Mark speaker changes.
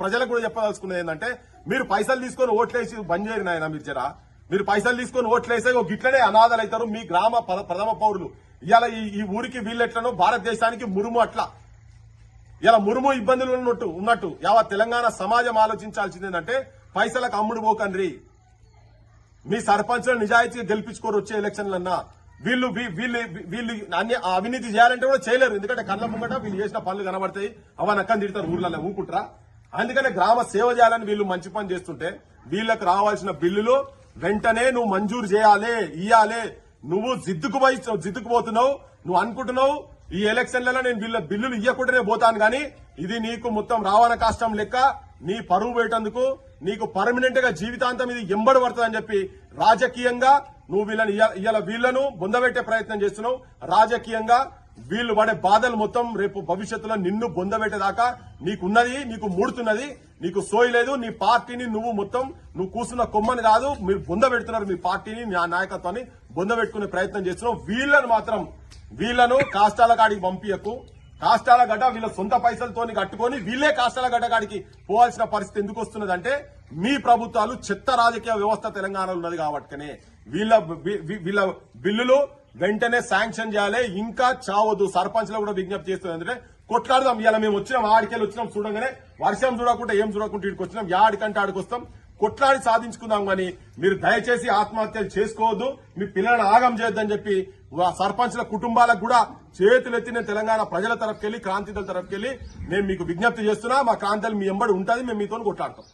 Speaker 1: ప్రజలకు కూడా చెప్పదలుచుకున్నది ఏంటంటే మీరు పైసలు తీసుకొని ఓట్లేసి బంద్ చేయరు నాయన మీరు జరా. మీరు పైసలు తీసుకొని ఓట్లేసే గిట్లనే అనాథలు అవుతారు మీ గ్రామ పద- ప్రథమ పౌరులు. ఇవాళ ఈ ఈ ఊరికి వీళ్ళెట్లనో భారతదేశానికి మురుము అట్లా. ఇలా మురుము ఇబ్బందులు ఉన్నట్టు ఉన్నట్టు. యావత్ తెలంగాణ సమాజం ఆలోచించాల్సింది ఏంటంటే పైసలకు అమ్ముడు పోకండ్రి. మీ సర్పంచులు నిజాయితీగా గెలిపించుకోరు వచ్చే ఎలక్షన్లన్నా. వీళ్ళు వీళ్ళు వీళ్ళు అన్ని అవినీతి చేయాలంటే కూడా చేయలేరు. ఎందుకంటే కళ్ళ ముంగట వీళ్ళు చేసిన పనులు కనబడతాయి. అవన్నీ అక్కని తిడతారు ఊర్లలో ఊకుంటారా అందుకనే గ్రామ సేవ చేయాలని వీళ్ళు మంచి పని చేస్తుంటే వీళ్ళకి రావాల్సిన బిల్లులు వెంటనే నువ్వు మంజూరు చేయాలి ఇయ్యాలి. నువ్వు జిద్దుకు జిద్దుకుపోయి జిద్దుకుపోతున్నావు నువ్వు అనుకుంటున్నావు ఈ ఎలక్షన్లలో నేను వీళ్ళ బిల్లులు ఇవ్వకుండానే పోతాను కానీ ఇది నీకు మొత్తం రవాణా కష్టం లెక్క నీ పరువు పెట్టేందుకు నీకు పర్మనెంట్గా జీవితాంతం ఇది ఎంబడి పడుతుందని చెప్పి రాజకీయంగా నువ్వు వీళ్ళని ఇవాళ వీళ్ళను బొందబెట్టే ప్రయత్నం చేస్తున్నావు. రాజకీయంగా వీళ్ళు పడే బాధలు మొత్తం రేపు భవిష్యత్తులో నిన్ను బొందబెట్టేదాకా నీకున్నది నీకు ముడుతున్నది నీకు సోయలేదు నీ పార్టీని నువ్వు మొత్తం నువ్వు కూర్చున్న కొమ్మని కాదు మీరు బొందబెడుతున్నారు మీ పార్టీని నా నాయకత్వాన్ని బొందబెట్టుకునే ప్రయత్నం చేస్తున్నావు. వీళ్ళను మాత్రం వీళ్ళను కాష్టాల కాడికి పంపించకు కాష్టాల గడ్డ వీళ్ళ సొంత పైసలతోని కట్టుకొని వీళ్ళే కాష్టాల గడ్డ కాడికి పోవాల్సిన పరిస్థితి ఎందుకు వస్తున్నదంటే మీ ప్రభుత్వాలు చెత్త రాజకీయ వ్యవస్థ తెలంగాణలో ఉన్నది కాబట్టినే. వీళ్ళ వీళ్ళ బిల్లులు వెంటనే శాంక్షన్ చేయాలి. ఇంకా చావద్దు. సర్పంచ్లో కూడా విజ్ఞప్తి చేస్తుంది ఎందుకంటే కొట్లాడదాం. ఇలా మేము వచ్చినాం ఆడికెళ్ళి వచ్చినాం చూడంగానే వర్షం చూడకుండా ఏం చూడకుండా ఇక్కడికి వచ్చినాం. యాడికంటే ఆడికి వస్తాం. కొట్లాడి సాధించుకుందాం కానీ మీరు దయచేసి ఆత్మహత్యలు చేసుకోవద్దు. మీ పిల్లలను ఆగం చేయొద్దని చెప్పి ఆ సర్పంచ్ల కుటుంబాలకు కూడా చేతులెత్తి నేను తెలంగాణ ప్రజల తరఫుకెళ్ళి క్రాంతిదళ తరఫుకెళ్ళి మేము మీకు విజ్ఞప్తి చేస్తున్నా. మా క్రాంతిలు మీ ఎంబడి ఉంటుంది. మేము మీతో కొట్లాడతాం.